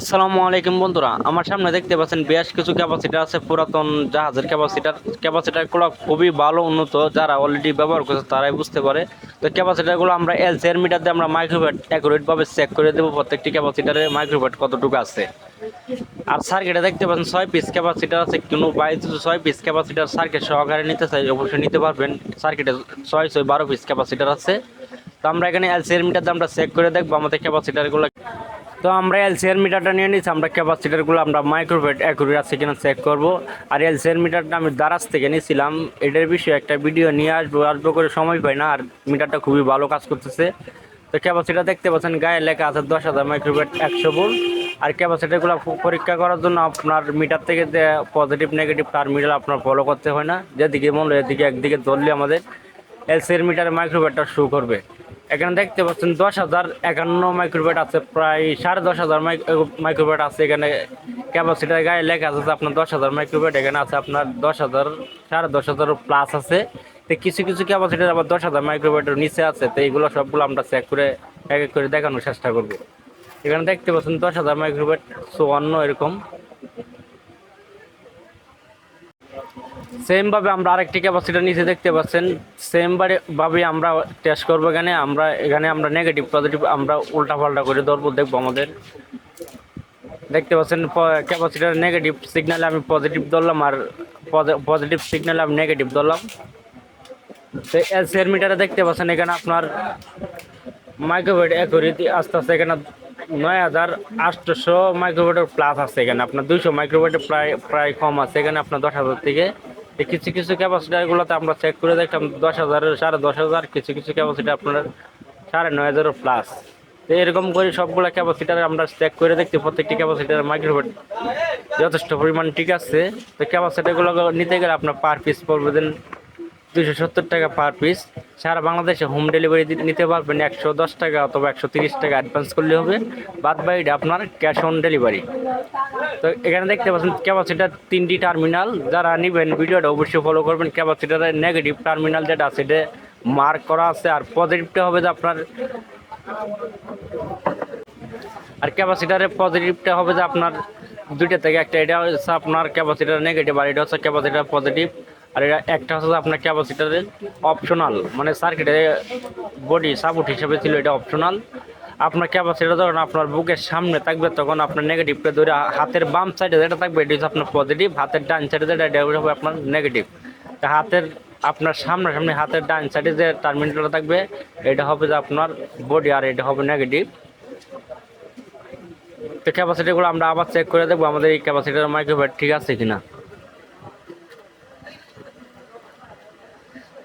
আসসালামু আলাইকুম বন্ধুরা, আমার সামনে দেখতে পাচ্ছেন বেশ কিছু ক্যাপাসিটার আছে, পুরাতন জাহাজের ক্যাপাসিটার ক্যাপাসিটারগুলো খুবই ভালো উন্নত, যারা অলরেডি ব্যবহার করছে তারাই বুঝতে পারে। তো ক্যাপাসিটারগুলো আমরা এলসিআর মিটার দিয়ে আমরা মাইক্রোভেট অ্যাকুরেটভাবে চেক করে দেবো প্রত্যেকটি ক্যাপাসিটারে মাইক্রোভেট কতটুকু আছে। আর সার্কিটে দেখতে পাচ্ছেন, ছয় পিস ক্যাপাসিটার আছে, কোনো বাইশ ছয় পিস ক্যাপাসিটার সার্কিট সহকারে নিতে চাই, অবশ্যই নিতে পারবেন। সার্কিটে ছয় ছয়, বারো পিস ক্যাপাসিটার আছে। তো আমরা এখানে এলসিআর মিটার দিয়ে আমরা চেক করে দেখব আমাদের ক্যাপাসিটারগুলো তো আমরা এলসিআর মিটারটা নিয়ে নিচ্ছি আমরা ক্যাপাসিটারগুলো, আমরা মাইক্রোভেট অ্যাকুরেট আছে কিনা চেক করব। আর এলসিআর মিটারটা আমি দারাজ থেকে নিয়েছিলাম এটার বিষয়ে একটা ভিডিও নিয়ে আসব আসব করে সময় পাই না, আর মিটারটা খুবই ভালো কাজ করতেছে। তো ক্যাপাসিটার দেখতে পাচ্ছেন, গায়ে লেখা আছে দশ হাজার মাইক্রোভেট একশো ভোল্ট আর ক্যাপাসিটারগুলো পরীক্ষা করার জন্য আপনার মিটার থেকে যে পজিটিভ নেগেটিভ তার মিটার আপনার ফলো করতে হয় না। যেদিকে মনে হয় এদিকে, একদিকে ধরলে আমাদের এলসিআর মিটারে মাইক্রোভেটটা শো করবে। এখানে দেখতে পাচ্ছেন দশ হাজার একান্ন মাইক্রোভেট আছে, প্রায় সাড়ে দশ হাজার মাইক্রোভেট আছে এখানে। ক্যাপাসিটার গায়ে লেখা আছে আপনার দশ হাজার মাইক্রোভেট এখানে আছে আপনার দশ হাজার, সাড়ে দশ হাজার প্লাস আছে। তো কিছু কিছু ক্যাপাসিটার আবার দশ হাজার মাইক্রোভেটের নিচে আছে। তো এইগুলো সবগুলো আমরা চেক করে এক এক করে দেখানোর চেষ্টা করব। এখানে দেখতে পাচ্ছেন দশ হাজার মাইক্রোভেট চুয়ান্ন এরকম। সেম ভাবে আমরা আরেকটি ক্যাপাসিটার নিচে দেখতে পাচ্ছেন। সেম ভাবে আমরা টেস্ট করব এখানে। আমরা এখানে আমরা নেগেটিভ পজিটিভ আমরা উল্টা পাল্টা করে ধরবো, দেখব আমাদের। দেখতে পাচ্ছেন ক্যাপাসিটার নেগেটিভ সিগনালে আমি পজিটিভ ধরলাম আর পজিটিভ সিগনালে আমি নেগেটিভ ধরলাম। তো এলসিআর মিটারে দেখতে পাচ্ছেন এখানে আপনার মাইক্রোভেট অ্যাকুরেটি আস্তে আস্তে এখানে নয় হাজার আটশোশো মাইক্রোভেটের প্লাস আছে এখানে। আপনার দুইশো মাইক্রোভেটের প্রায় প্রায় কম আছে। এখানে আপনার দশ হাজার থেকে কিছু কিছু ক্যাপাসিটারগুলোতে আমরা চেক করে দেখলাম দশ হাজারের সাড়ে দশ হাজার কিছু কিছু ক্যাপাসিটার আপনার সাড়ে নয় হাজারের প্লাস তো এরকম করে সবগুলো ক্যাপাসিটার আমরা চেক করে দেখছি প্রত্যেকটি ক্যাপাসিটার মাইক্রোভেট যথেষ্ট পরিমাণ ঠিক আছে। তো ক্যাপাসিটারগুলো নিতে গেলে আপনার পার পিস পড়বে দেন দুশো সত্তর টাকা পার পিস সারা বাংলাদেশে হোম ডেলিভারি নিতে পারবেন একশো দশ টাকা অথবা একশো তিরিশ টাকা অ্যাডভান্স করলে হবে। বাদ বাকিটা আপনার ক্যাশ অন ডেলিভারি তো এখানে দেখতে পাচ্ছেন ক্যাপাসিটার তিনটি টার্মিনাল যারা নেবেন ভিডিওটা অবশ্যই ফলো করবেন। ক্যাপাসিটারের নেগেটিভ টার্মিনাল যেটা আছে, এটা মার্ক করা আছে আর পজিটিভটা হবে যে আপনার আর ক্যাপাসিটারের পজিটিভটা হবে যে আপনার দুইটা থেকে একটা। এটা হচ্ছে আপনার ক্যাপাসিটার নেগেটিভ আর এটা হচ্ছে ক্যাপাসিটার পজিটিভ আর এটা একটা হচ্ছে আপনার ক্যাপাসিটারের অপশনাল মানে সার্কিটের বডি সাপোর্ট হিসেবে ছিল এটা অপশনাল আপনার ক্যাপাসিটার যখন আপনার বুকের সামনে থাকবে, তখন আপনার নেগেটিভটা ধরে হাতের বাম সাইডে যেটা থাকবে, এটা হচ্ছে আপনার পজিটিভ হাতের ডান সাইডে যেটা, এটা হবে আপনার নেগেটিভ তা হাতের, আপনার সামনাসামনি হাতের ডান সাইডে যে টার্মিনালটা থাকবে, এটা হবে যে আপনার বডি আর এটা হবে নেগেটিভ তো ক্যাপাসিটিগুলো আমরা আবার চেক করে দেখব, আমাদের এই ক্যাপাসিটির মাইক্রোভেট ঠিক আছে কিনা।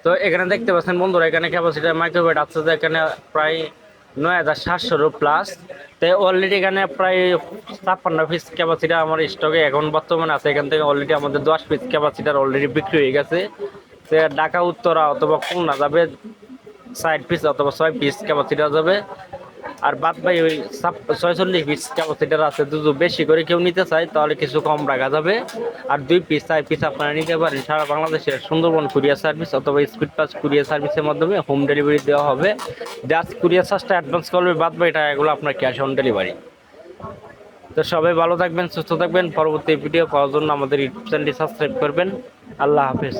তো এখানে দেখতে পাচ্ছেন বন্ধুরা, এখানে ক্যাপাসিটার মাইক্রোভেট আছে যে এখানে প্রায় নয় হাজার সাতশোরও প্লাস তো অলরেডি এখানে প্রায় ছাপ্পান্ন পিস ক্যাপাসিটার আমার স্টকে এখন বর্তমানে আছে। এখান থেকে অলরেডি আমাদের দশ পিস ক্যাপাসিটার অলরেডি বিক্রি হয়ে গেছে। সে ঢাকা, উত্তরা অথবা খুলনা যাবে সাইড পিস অথবা ছয় পিস ক্যাপাসিটার যাবে। আর বাদ ভাই ওই ছয়চল্লিশ পিস ক্যাপাসিটার আছে দুটো বেশি করে কেউ নিতে চায়, তাহলে কিছু কম রাখা যাবে। আর দুই পিস চার পিস আপনারা নিতে পারেন। সারা বাংলাদেশের সুন্দরবন কুরিয়ার সার্ভিস অথবা স্পিড পাস কুরিয়ার সার্ভিসের মাধ্যমে হোম ডেলিভারি দেওয়া হবে। জাস্ট কুরিয়ার চার্জটা অ্যাডভান্স করবে বাদ বাই টাকাগুলো আপনার ক্যাশ অন ডেলিভারি তো সবাই ভালো থাকবেন, সুস্থ থাকবেন। পরবর্তী ভিডিও পাওয়ার জন্য আমাদের ইউটিউব চ্যানেলটি সাবস্ক্রাইব করবেন। আল্লাহ হাফেজ।